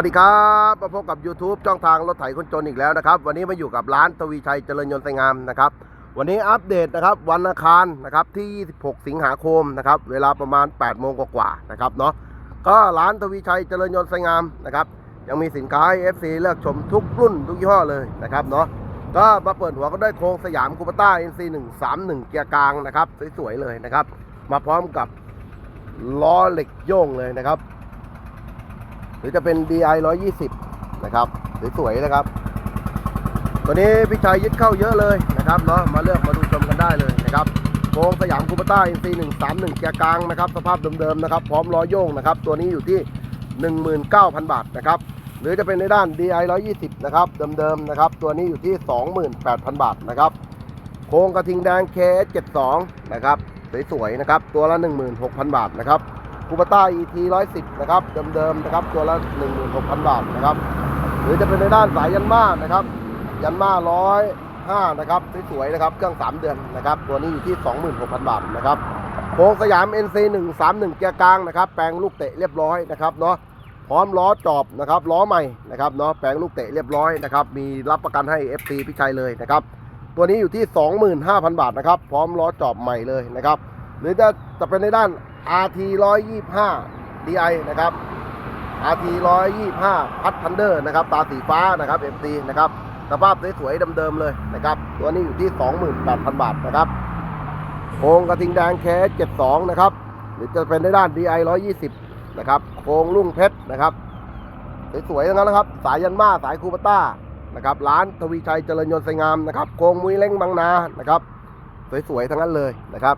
วัสดีครับมาพบกับ YouTube ช่องทางรถไถคนจนอีกแล้วนะครับ วันนี้มาอยู่กับร้านทวีชัยเจริญยนต์ไสงามนะครับ วันนี้อัปเดตนะครับวันอังคารนะครับที่ 26 สิงหาคมนะครับเวลาประมาณ 8 โมงกว่าๆนะครับเนาะก็ร้านทวีชัยเจริญยนต์ไสงามนะครับยังมีสินค้าให้ FC เลือกชมทุกรุ่นทุกยี่ห้อเลยนะครับเนาะก็มาเปิดหัวก็ได้โครงสยามคูปต้า NC 131เกียร์กลางนะครับสวยๆเลยนะครับมาพร้อมกับล้อเหล็กโย่งเลยนะครับ หรือจะเป็น DI 120 นะครับสวยๆนะครับ ตัวนี้พี่ชัยยึดเข้าเยอะเลยนะครับเนาะมาเลือกมาดูชมกันได้เลยนะครับโครงสยามคูปต้า NC 131เกียร์กลางนะครับสภาพเดิมๆนะครับ พร้อมล้อโยงนะครับ ตัวนี้อยู่ที่ 19,000 บาทนะครับหรือจะเป็นในด้าน DI 120 นะครับ เดิมๆนะครับ ตัวนี้อยู่ที่ 28,000 บาทนะครับ โครงกระทิงแดง KS72 นะครับ สวยๆนะครับ ตัวละ 16,000 บาทนะครับ คูปต้า ET 110 นะครับ เดิมๆนะครับ ตัวละ 16,000 บาทนะครับ หรือจะเป็นในด้านสายยันมานะครับ ยันมา105 นะครับ สวยๆนะครับ เครื่อง 3 เดือนนะครับ ตัวนี้อยู่ที่ 26,000 บาทนะครับโครงสยาม NC 131เกียร์กลางนะครับ แปลงลูกเตะเรียบร้อยนะครับเนาะพร้อมล้อจอบนะครับล้อใหม่นะครับเนาะแปลงลูกเตะเรียบร้อยนะครับมีรับประกันให้ FC พี่ชัยเลยนะครับตัวนี้อยู่ที่ 25,000 บาทนะครับพร้อมล้อจอบใหม่เลยนะครับหรือจะจะเป็นในด้าน RT 125 DI นะครับ RT 125พัดทันเดอร์นะครับ ตาสีฟ้านะครับ FD นะครับ สภาพสวยๆเดิมๆเลยนะครับ ตัวนี้อยู่ที่ 28,000 บาทนะครับโครงกระทิงแดงแคส72 นะครับ หรือจะเป็นในด้าน DI 120 นะครับ โครงลุ่งเพชรนะครับ สวยๆทั้งนั้นนะครับ สายยันมาสายคูปต้านะครับ ร้านทวีชัยเจริญยนต์ไสงามนะครับ โครงมุ้ยเล้งบางนา นะครับ สวยๆทั้งนั้นเลยนะครับ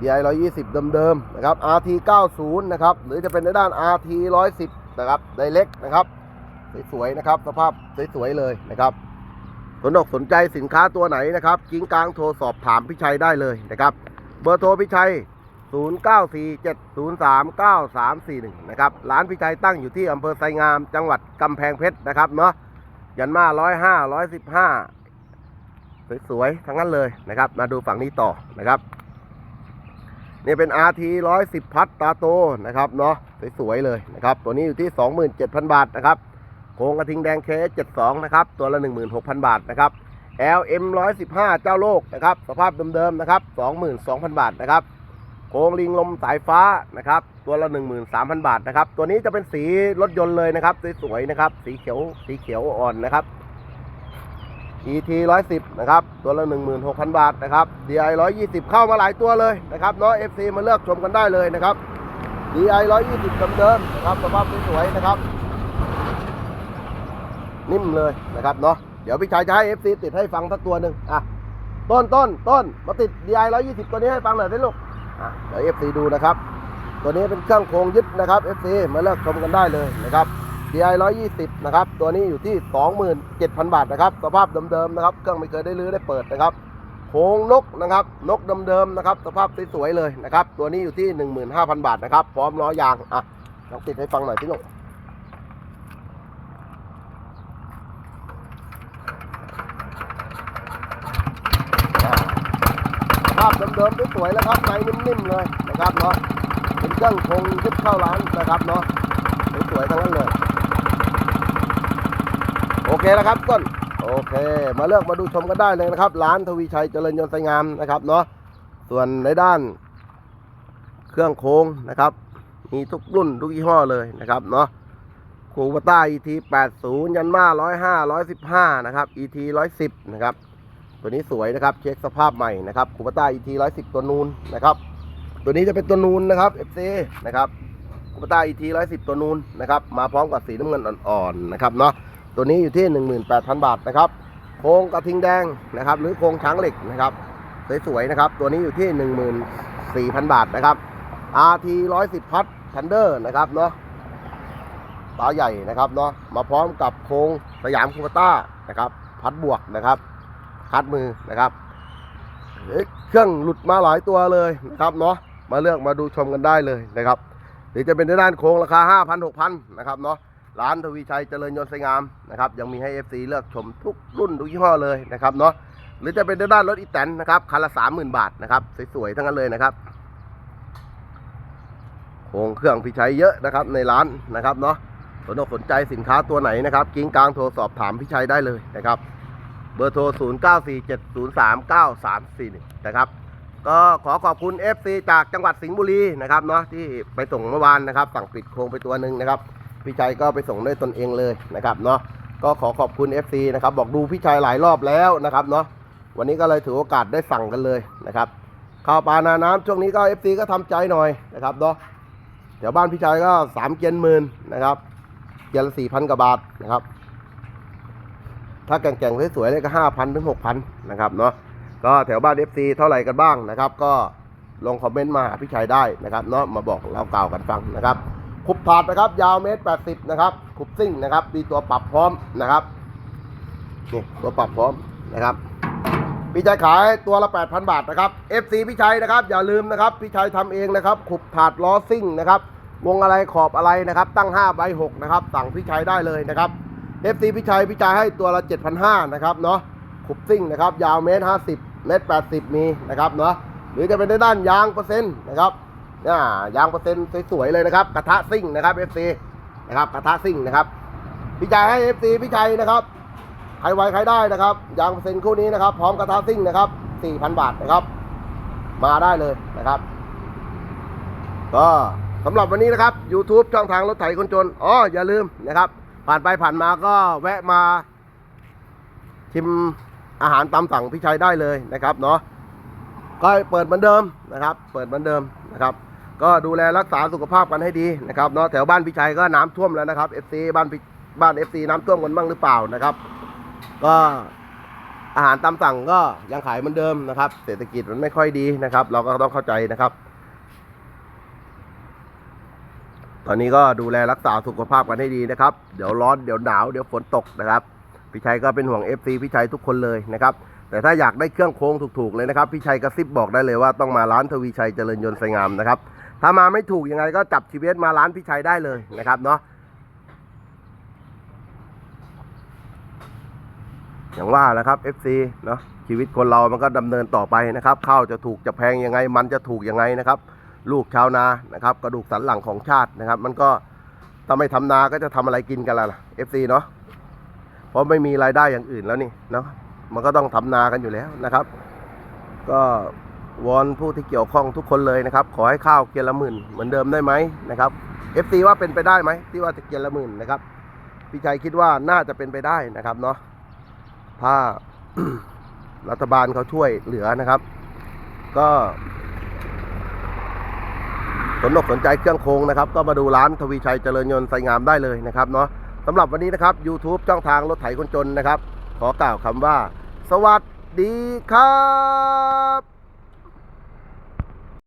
DI 120 เดิมๆนะครับ RT 90นะครับหรือจะเป็นในด้าน RT 110นะครับไดเล็กนะครับสวยๆนะครับสภาพสวยๆเลยนะครับสนอกสนใจสินค้าตัวไหนนะครับกิ้งกลางโทรสอบถามพี่ชัยได้เลยนะครับ เบอร์โทรพี่ชัย 0947039341 นะครับร้านพี่ชัยตั้งอยู่ที่อำเภอไซงามจังหวัดกำแพงเพชรนะครับเนาะยันมา105 115 สวยๆทั้งนั้นเลยนะครับ มาดูฝั่งนี้ต่อนะครับ นี่เป็น RT 110 พัดตาโตนะครับเนาะสวยๆเลยนะครับ ตัวนี้อยู่ที่ 27,000 บาทนะครับโครงกระทิงแดง KS72 นะครับ ตัวละ 16,000 บาทนะครับ LM 115 เจ้าโลกนะครับ สภาพเดิมๆนะครับ 22,000 บาทนะครับ โครงลิงลมสายฟ้านะครับ ตัวละ 13,000 บาทนะครับ ตัวนี้จะเป็นสีรถยนต์เลยนะครับ สวยๆนะครับ สีเขียว สีเขียวอ่อนนะครับ ET 110 นะครับ ตัวละ 16,000 บาทนะครับ DI 120 เข้ามาหลายตัวเลยนะครับเนาะ FC มาเลือกชมกันได้เลยนะครับ DI 120เดิมๆนะครับสภาพสวยๆนะครับ นิ่มเลยนะครับเนาะเดี๋ยวพี่ชายจะให้ FC ติดให้ฟังสักตัวหนึ่งอะต้นต้นต้นมาติด DI 120 ตัวนี้ให้ฟังหน่อยสิลูกอะเดี๋ยว FC ดูนะครับ ตัวนี้เป็นเครื่องโครงยึดนะครับ FC มาเลือกชมกันได้เลยนะครับ DI 120 นะครับ ตัวนี้อยู่ที่ 27,000 บาทนะครับ สภาพเดิมๆนะครับ เครื่องไม่เคยได้รื้อได้เปิดนะครับโคงนกนะครับ นกเดิมๆนะครับ สภาพสวยๆเลยนะครับ ตัวนี้อยู่ที่ 15,000 บาทนะครับ พร้อมล้อยาง อะลองติดให้ฟังหน่อยพี่ลูกอ่าสภาพเดิมๆสวยๆแล้วครับในนิ่มๆเลยนะครับเนาะเป็นเครื่องคงยึดเข้าร้านนะครับเนาะสวยๆทั้งนั้นเลย เคแล้วครับต้นโอเค มาเลือกมาดูชมกันได้เลยนะครับ ร้านทวีชัยเจริญยนต์ไสงามนะครับเนาะส่วนในด้าน เครื่องโค้งนะครับ มีทุกรุ่นทุกยี่ห้อเลยนะครับเนาะคูปต้า ET 80 ยันมา105 115 นะครับ ET 110 นะครับ ตัวนี้สวยนะครับ เช็คสภาพใหม่นะครับคูปต้า ET 110 ตัวนูนนะครับ ตัวนี้จะเป็นตัวนูนนะครับ FC นะครับคูปต้า ET 110 ตัวนูนนะครับ มาพร้อมกับสีน้ำเงินอ่อนๆ นะครับเนาะ ตัวนี้อยู่ที่ 18,000 บาทนะครับโครงกระทิงแดงนะครับ หรือโครงช้างเหล็กนะครับสวยๆนะครับ ตัวนี้อยู่ที่ 14,000 บาทนะครับ RT 110 พัดทันเดอร์นะครับเนาะตาใหญ่นะครับเนาะมาพร้อมกับโครงสยามคูปต้านะครับพัดบวกนะครับคัดมือนะครับเครื่องหลุดมาหลายตัวเลยนะครับเนาะมาเลือกมาดูชมกันได้เลยนะครับหรือจะเป็นในด้านโครงราคา 5,000 6,000นะครับเนาะ ร้านทวีชัยเจริญยนต์สงามนะครับยังมีให้ FC เลือกชมทุกรุ่นทุกยี่ห้อเลยนะครับเนาะหรือจะเป็นด้านรถอีแตนนะครับคันละสามหมื่นบาทนะครับสวยๆทั้งนั้นเลยนะครับโครงเครื่องพี่ชัยเยอะนะครับในร้านนะครับเนาะสนอกสนใจสินค้าตัวไหนนะครับกิ้งกลางโทรสอบถามพี่ชัยได้เลยนะครับ เบอร์โทร 0 9 4 7 0 3 9 3 4 1 นะครับ ก็ขอขอบคุณ FC จากจังหวัดสิงห์บุรีนะครับเนาะที่ไปส่งเมื่อวานนะครับ สั่งปิดโครงไปตัวหนึ่งนะครับ พี่ชัยก็ไปส่งด้วยตนเองเลยนะครับเนาะก็ขอขอบคุณ FC นะครับบอกดูพี่ชัยหลายรอบแล้วนะครับเนาะวันนี้ก็เลยถือโอกาสได้สั่งกันเลยนะครับข้าวปลานาน้ำช่วงนี้ก็ FC ก็ทำใจหน่อยนะครับเนาะแถวบ้านพี่ชัยก็สามเกียนหมื่นนะครับเกียนละสี่พันกว่าบาทนะครับ ถ้าแก่งๆสวยๆเลยก็ห้าพันถึงหกพันนะครับเนาะก็แถวบ้าน FC เท่าไหร่กันบ้างนะครับ ก็ลงคอมเมนต์มาหาพี่ชัยได้นะครับเนาะมาบอกเรากล่าวกันฟังนะครับ ขุบถาดนะครับ ยาวเมตรแปดสิบนะครับขุบซิ่งนะครับ มีตัวปรับพร้อมนะครับนี่ตัวปรับพร้อมนะครับ พี่ชัยขายตัวละ 8,000 บาทนะครับ FC พี่ชัยนะครับ อย่าลืมนะครับ พี่ชัยทำเองนะครับ ขุบถาดล้อซิ่งนะครับวงอะไรขอบอะไรนะครับ ตั้ง5ใบ6นะครับ สั่งพี่ชัยได้เลยนะครับ FC พี่ชัยพี่ชัยให้ตัวละ 7,500นะครับเนาะขุบซิ่งนะครับ ยาวเมตร50เมตร80 มีนะครับเนาะหรือจะเป็นในด้านยางเปอร์เซ็นต์นะครับ นี่ยยางเปอร์เซ็นต์สวยๆเลยนะครับ กระทะซิ่งนะครับ FC นะครับ กระทะซิ่งนะครับ พี่ชัยให้ FC พี่ชัยนะครับใครไวใครได้นะครับ ยางเปอร์เซ็นต์คู่นี้นะครับ พร้อมกระทะซิ่งนะครับ 4,000 บาทนะครับ มาได้เลยนะครับ ก็สำหรับวันนี้นะครับ YouTube ช่องทางรถไถคนจนอ๋ออย่าลืมนะครับ ผ่านไปผ่านมาก็แวะมา ชิมอาหารตามสั่งพี่ชัยได้เลยนะครับเนาะก็เปิดเหมือนเดิมนะครับ เปิดเหมือนเดิมนะครับ ก็ดูแลรักษาสุขภาพกันให้ดีนะครับเนาะแถวบ้านพี่ชัยก็น้ำท่วมแล้วนะครับ FC บ้านพี่บ้าน FC น้ำท่วมกันบ้างหรือเปล่านะครับ ก็อาหารตามสั่งก็ยังขายเหมือนเดิมนะครับ เศรษฐกิจมันไม่ค่อยดีนะครับ เราก็ต้องเข้าใจนะครับ ตอนนี้ก็ดูแลรักษาสุขภาพกันให้ดีนะครับ เดี๋ยวร้อนเดี๋ยวหนาวเดี๋ยวฝนตกนะครับพี่ชัยก็เป็นห่วง FC พี่ชัยทุกคนเลยนะครับ แต่ถ้าอยากได้เครื่องโค้งถูกๆเลยนะครับ พี่ชัยกระซิบบอกได้เลยว่าต้องมาร้านทวีชัยเจริญยนต์ไสงามนะครับ ถ้ามาไม่ถูกยังไงก็จับชีวิตมาร้านพี่ชัยได้เลยนะครับเนาะอย่างว่าแหละครับ FC เนาะชีวิตคนเรามันก็ดำเนินต่อไปนะครับข้าวจะถูกจะแพงยังไง มันจะถูกยังไงนะครับ ลูกชาวนานะครับ กระดูกสันหลังของชาตินะครับ มันก็ถ้าไม่ทำนาก็จะทำอะไรกินกันล่ะ FC เนาะเพราะไม่มีรายได้อย่างอื่นแล้วนี่เนาะมันก็ต้องทำนากันอยู่แล้วนะครับ ก็ วอนผู้ที่เกี่ยวข้องทุกคนเลยนะครับ ขอให้ข้าวเกียร์ละหมื่นเหมือนเดิมได้ไหมนะครับ FC ว่าเป็นไปได้ไหมที่ว่าจะเกียร์ละหมื่นนะครับพี่ชัยคิดว่าน่าจะเป็นไปได้นะครับเนาะถ้ารัฐบาลเขาช่วยเหลือนะครับ ก็สนอกสนใจเครื่องโครงนะครับ ก็มาดูร้านทวีชัยเจริญยนต์ไซงามได้เลยนะครับเนาะสำหรับวันนี้นะครับ YouTube ช่องทางรถไถคนจนนะครับ ขอกล่าวคำว่า สวัสดีครับ